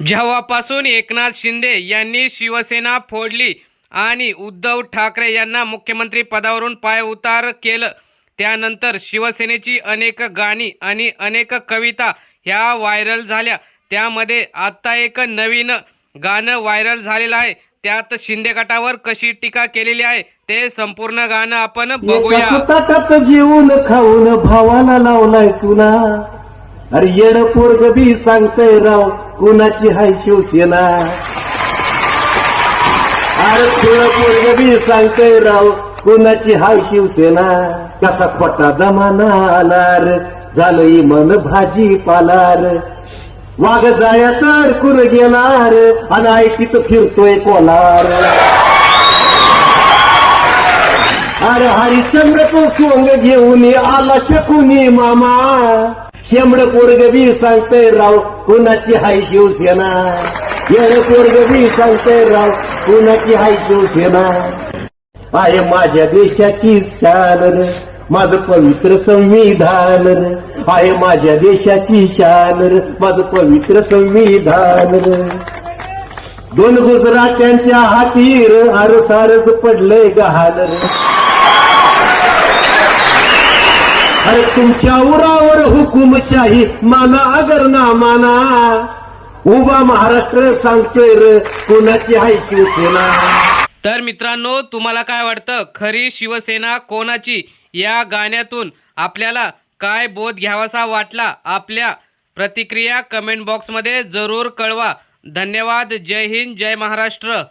जेव्हापासून एकनाथ शिंदे यांनी शिवसेना फोडली आणि उद्धव ठाकरे यांना मुख्यमंत्री पदावरून पायउतार केलं त्यानंतर शिवसेनेची अनेक गाणी आणि अनेक कविता ह्या व्हायरल झाल्या. त्यामध्ये आत्ता एक नवीन गाणं व्हायरल झालेलं आहे. त्यात शिंदे गटावर कशी टीका केलेली आहे ते संपूर्ण गाणं आपण बघूया. जेवून खाऊन भावाला लावलाय तुला. अरे येड पोरग बी सांगतय राव कुणाची हाय शिवसेना? अरे थोडं पोरग बी सांगतय राव कुणाची हाय शिवसेना? कसा खोटा जमाना आलार झालंय मन भाजी पालार. वाघ जाया तर कुर गेलार आणि ऐकित फिरतोय कोलार. अरे हरिचंद्र तो सोंग घेऊन आला शकुनी मामा. शेंबड पोरग बी सांगतय राव कुणाची हाय शिवसेना येड पोरग बी सांगतय राव कुणाची हाय शिवसेना आहे माझ्या देशाची शान रे, माझं पवित्र संविधान रे. आहे माझ्या देशाची शान रे, माझं पवित्र संविधान रे. दोन गुजरात्यांच्या हातीर आरसारच पडलंय गहान रे अरे तुमच्या उरावर हुकुमशाही माना अगर ना माना. उभा महाराष्ट्र सांगतोय र कोणाची आहे शिवसेना? तर मित्रांनो तुम्हाला काय वाटतं? खरी शिवसेना कोणाची? या गाण्यातून आपल्याला काय बोध घ्यावासा वाटला? आपल्या प्रतिक्रिया कमेंट बॉक्समध्ये जरूर कळवा. धन्यवाद. जय हिंद जय महाराष्ट्र.